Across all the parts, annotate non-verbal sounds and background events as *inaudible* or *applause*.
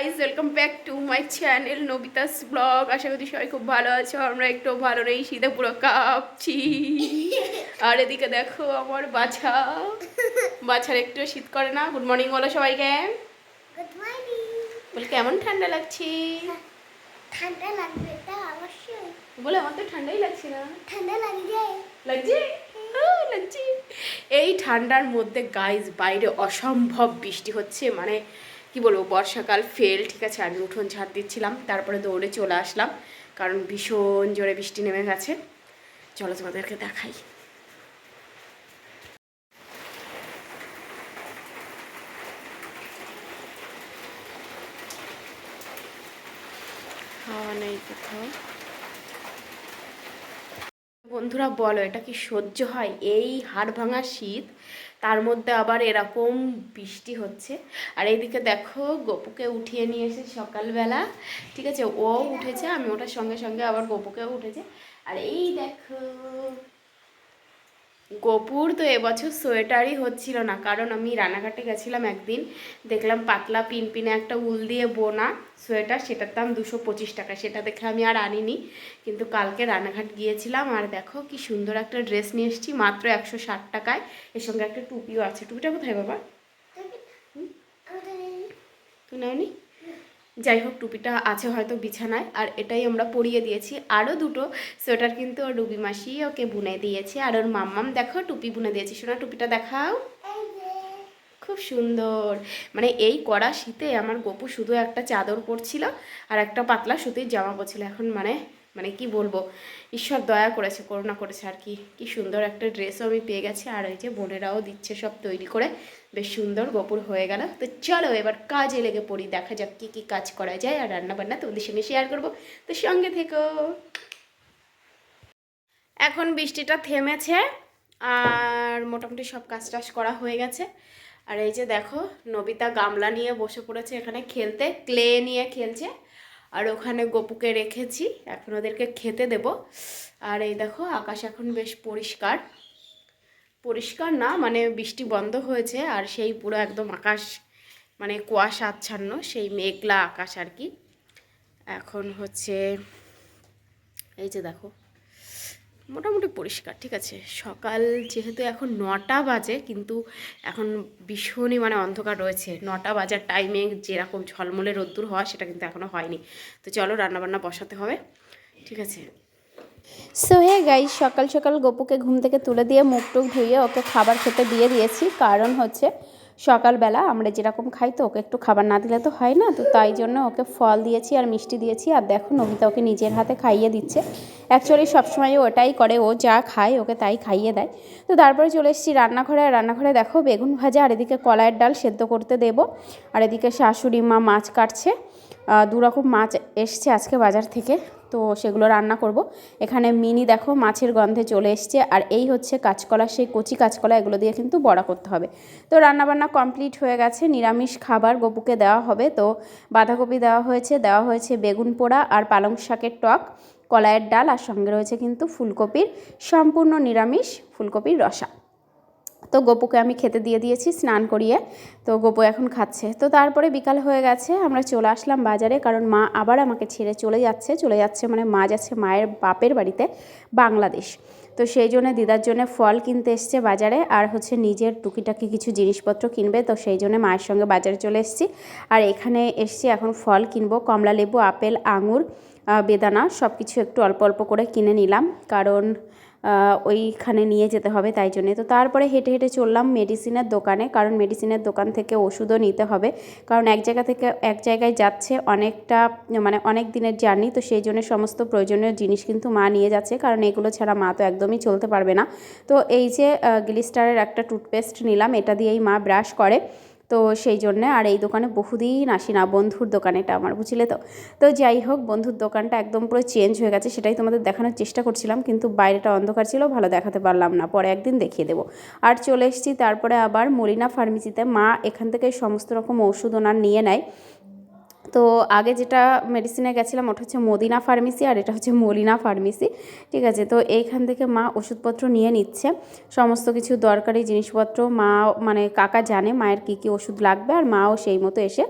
Guys welcome back to my channel নবিতাস blog আশা করি সবাই খুব ভালো আছো আমরা একটু ভালো নেই শীতে পুরো কাঁপছি। *laughs* আর এদিকে দেখো আমার বাছা। বাছার একটু শীত করে না। গুড মর্নিং বলো সবাইকে। বলে কেমন ঠান্ডা লাগছে? ঠান্ডা লাগবে অবশ্যই। বলে আমার তো ঠান্ডাই লাগছে না। ঠান্ডা লাগছে। হ্যাঁ, লাগছে। এই ঠান্ডার মধ্যে গাইজ বাইরে অসম্ভব বৃষ্টি হচ্ছে। মানে কি বলব, বর্ষাকাল ফেল ঠিক আছে আমি উঠোন ঝাড় দিচ্ছিলাম, তারপরে দৌড়ে চলে আসলাম, কারণ ভীষণ জোরে বৃষ্টি নেমে গেছে। চলো তোমাদেরকে দেখাই। বন্ধুরা, বলো, এটা কি সহ্য হয়? এই হাড় ভাঙা শীত তার মধ্যে আবার এরকম বৃষ্টি হচ্ছে। আর এইদিকে দেখো গোপুকে উঠিয়ে নিয়ে এসে সকালবেলা। ঠিক আছে, ও উঠেছে, আমি ওটার সঙ্গে সঙ্গে আবার গপুকেও উঠেছে। আর এই দেখো গোপুর তো এবছর সোয়েটারই হচ্ছিল না। কারণ আমি রানাঘাটে গেছিলাম একদিন দেখলাম পাতলা পিনপিনে একটা উল দিয়ে বোনা সোয়েটার সেটার দাম দুশো পঁচিশ টাকা। সেটা দেখে আমি আর আনিনি কিন্তু কালকে রানাঘাট গিয়েছিলাম আর দেখো কি সুন্দর একটা ড্রেস নিয়ে এসেছি মাত্র একশো ষাট টাকায়। এর সঙ্গে একটা টুপিও আছে। টুপিটা কোথায় বাবা? তুই নাওনি? যাই হোক টুপিটা আছে হয়তো বিছানায়, আর এটাই আমরা পরিয়ে দিয়েছি। আরও দুটো সোয়েটার কিন্তু ওর রুবি মাসি ওকে বুনে দিয়েছে, আর ওর মাম্মাম দেখো টুপি বুনে দিয়েছি। সোনা, টুপিটা দেখাও। খুব সুন্দর। মানে এই কড়া শীতে আমার গপু শুধু একটা চাদর পরছিল আর একটা পাতলা সুতির জামা পরছিল। এখন মানে মানে কি বলব? ঈশ্বর দয়া করেছে করোনা করেছে আর কি। কি সুন্দর একটা ড্রেসও আমি পেয়ে গেছি। আর ওই যে বোনেরাও দিচ্ছে সব তৈরি করে। বেশ সুন্দর, গপুর হয়ে গেল। তো চলো এবার কাজে লেগে পড়ি, দেখা যাক কী কী কাজ করা যায় আর রান্না বান্না তোমাদের সঙ্গে শেয়ার করব। তো সঙ্গে থেকো। এখন বৃষ্টিটা থেমেছে আর মোটামুটি সব কাজ টাজ করা হয়ে গেছে। আর এই যে দেখো, নবিতা গামলা নিয়ে বসে পড়েছে এখানে খেলতে, ক্লে নিয়ে খেলছে। আর ওখানে গপুকে রেখেছি, এখন ওদেরকে খেতে দেব। আর এই দেখো, আকাশ এখন বেশ পরিষ্কার। পরিষ্কার না মানে বৃষ্টি বন্ধ হয়েছে, আর সেই পুরো একদম আকাশ মানে কুয়াশা আচ্ছান্ন, সেই মেঘলা আকাশ আর কি। এখন হচ্ছে, এই যে দেখো মোটামুটি পরিষ্কার, ঠিক আছে? সকাল যেহেতু এখন নটা বাজে, কিন্তু এখন ভীষণই মানে অন্ধকার রয়েছে। নটা বাজার টাইমে যেরকম ঝলমলে রোদ্দুর হওয়া, সেটা কিন্তু এখনও হয়নি। তো চলো রান্নাবান্না বসাতে হবে, ঠিক আছে? সো হে গাই সকাল সকাল গোপুকে ঘুম থেকে তুলে দিয়ে মুখ টুক ধুয়ে ওকে খাবার খেতে দিয়ে দিয়েছি। কারণ হচ্ছে সকালবেলা আমরা যেরকম খাই তো, ওকে একটু খাবার না দিলে তো হয় না। তো তাই জন্য ওকে ফল দিয়েছি আর মিষ্টি দিয়েছি। আর দেখো নবিতা ওকে নিজের হাতে খাইয়ে দিচ্ছে। অ্যাকচুয়ালি সবসময় ওটাই করে, ও যা খায়, ওকে তাই খাইয়ে দেয়। তো তারপরে চলে এসেছি রান্নাঘরে। আর রান্নাঘরে দেখো বেগুন ভাজা, আর এদিকে কলাইয়ের ডাল সেদ্ধ করতে দেবো। আর এদিকে শাশুড়ি মা মাছ কাটছে। দু রকম মাছ এসছে আজকে বাজার থেকে। তো সেগুলো রান্না করব। এখানে মিনি দেখো মাছের গন্ধে চলে এসছে। আর এই হচ্ছে কাঁচকলা, সেই কচি কাঁচকলা, এগুলো দিয়ে কিন্তু বড়া করতে হবে। তো রান্নাবান্না কমপ্লিট হয়ে গেছে। নিরামিষ খাবার গপুকে দেওয়া হবে। তো বাঁধাকপি দেওয়া হয়েছে দেওয়া হয়েছে বেগুন পোড়া আর পালং শাকের টক, কলাইয়ের ডাল, আর সঙ্গে রয়েছে কিন্তু ফুলকপির সম্পূর্ণ নিরামিষ ফুলকপির রসা। তো গোপুকে আমি খেতে দিয়ে দিয়েছি, স্নান করিয়ে। তো গপু এখন খাচ্ছে। তো তারপরে বিকাল হয়ে গেছে, আমরা চলে আসলাম বাজারে, কারণ মা আবার আমাকে ছেড়ে চলে যাচ্ছে। চলে যাচ্ছে মানে মা যাচ্ছে মায়ের বাপের বাড়িতে, বাংলাদেশ। তো সেই জন্য দিদার জন্য ফল কিনতে এসছে বাজারে, আর হচ্ছে নিজের টুকিটাকি কিছু জিনিসপত্র কিনবে। তো সেই জন্য মায়ের সঙ্গে বাজারে চলে এসেছি। আর এখানে এসছি এখন ফল কিনবো, কমলা লেবু, আপেল, আঙুর বেদানা সব কিছু একটু অল্প অল্প করে কিনে নিলাম। কারণ ওইখানে নিয়ে যেতে হবে তাই জন্যে। তো তারপরে হেঁটে হেঁটে চললাম মেডিসিনের দোকানে, কারণ মেডিসিনের দোকান থেকে ওষুধও নিতে হবে। কারণ এক জায়গা থেকে এক জায়গায় যাচ্ছে অনেকটা মানে অনেক দিনের জার্নি তো সেই জন্য সমস্ত প্রয়োজনীয় জিনিস কিন্তু মা নিয়ে যাচ্ছে, কারণ এগুলো ছাড়া মা তো একদমই চলতে পারবে না। তো এই যে গ্লিস্টারের একটা টুথপেস্ট নিলাম, এটা দিয়েই মা ব্রাশ করে। তো সেই জন্যে আর এই দোকানে বহুদিন আসি না। বন্ধুর দোকান এটা আমার, বুঝলে তো? তো যাই হোক, বন্ধুর দোকানটা একদম পুরো চেঞ্জ হয়ে গেছে, সেটাই তোমাদের দেখানোর চেষ্টা করছিলাম, কিন্তু বাইরেটা অন্ধকার ছিল, ভালো দেখাতে পারলাম না। পরে একদিন দেখিয়ে দেবো। আর চলে এসেছি, তারপরে আবার মরিনা ফার্মেসিতে মা এখান থেকে সমস্ত রকম ওষুধ ওনার নিয়ে নেয়। তো আগে যেটা মেডিসিনে গেছিলাম ওটা হচ্ছে মদিনা ফার্মেসি আর এটা হচ্ছে মলিনা ফার্মেসি ঠিক আছে? তো এইখান থেকে মা ওষুধপত্র নিয়ে নিচ্ছে। সমস্ত কিছু দরকারি জিনিসপত্র মা মানে কাকা জানে মায়ের কী কী ওষুধ লাগবে আর মাও সেই মতো এসে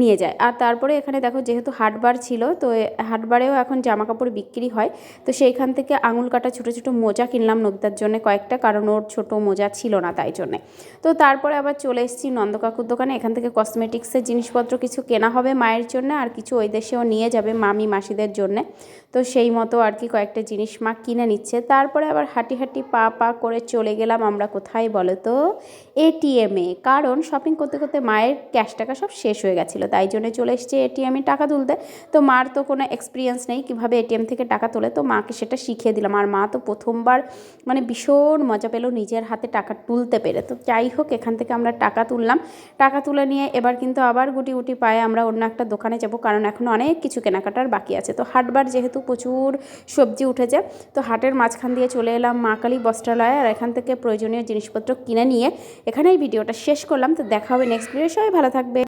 নিয়ে যায়। আর তারপরে এখানে দেখো যেহেতু হাটবার ছিল, তো হাটবারেও এখন জামা কাপড় বিক্রি হয়। তো সেইখান থেকে আঙুল কাটা ছোটো ছোটো মোজা কিনলাম নবিতার জন্য কয়েকটা, কারণ ওর ছোটো মোজা ছিল না তাই জন্যে। তো তারপরে আবার চলে এসেছি নন্দকাকুর দোকানে। এখান থেকে কসমেটিক্সের জিনিসপত্র কিছু কেনা হবে মায়ের জন্য আর কিছু ওই দেশেও নিয়ে যাবে মামি মাসিদের জন্যে। তো সেই মতো আর কি কয়েকটা জিনিস মা কিনে নিচ্ছে। তারপরে আবার হাঁটি হাঁটি পা পা করে চলে গেলাম আমরা কোথায় বলো তো এটিএমে কারণ শপিং করতে করতে মায়ের ক্যাশ টাকা সব শেষ হয়ে গেছিল। তাই জন্য চলে এসছে এটিএমে টাকা তুলতে। তো মার তো কোনো এক্সপিরিয়েন্স নেই কীভাবে এটিএম থেকে টাকা তোলে। তো মাকে সেটা শিখিয়ে দিলাম। আর মা তো প্রথমবার মানে ভীষণ মজা পেল নিজের হাতে টাকা তুলতে পেরে। তো যাই হোক, এখান থেকে আমরা টাকা তুললাম। টাকা তুলে নিয়ে এবার কিন্তু আবার গুটি গুটি পায়ে আমরা অন্য একটা দোকানে যাব, কারণ এখনও অনেক কিছু কেনাকাটার বাকি আছে। তো হাটবার যেহেতু প্রচুর সবজি উঠেছে, তো হাটের মাঝখান দিয়ে চলে এলাম মা কালী বস্ত্রালয়, আর এখান থেকে প্রয়োজনীয় জিনিসপত্র কিনে নিয়ে এখানেই ভিডিওটা শেষ করলাম। তো দেখা হবে নেক্সট ভিডিও সবাই ভালো থাকবে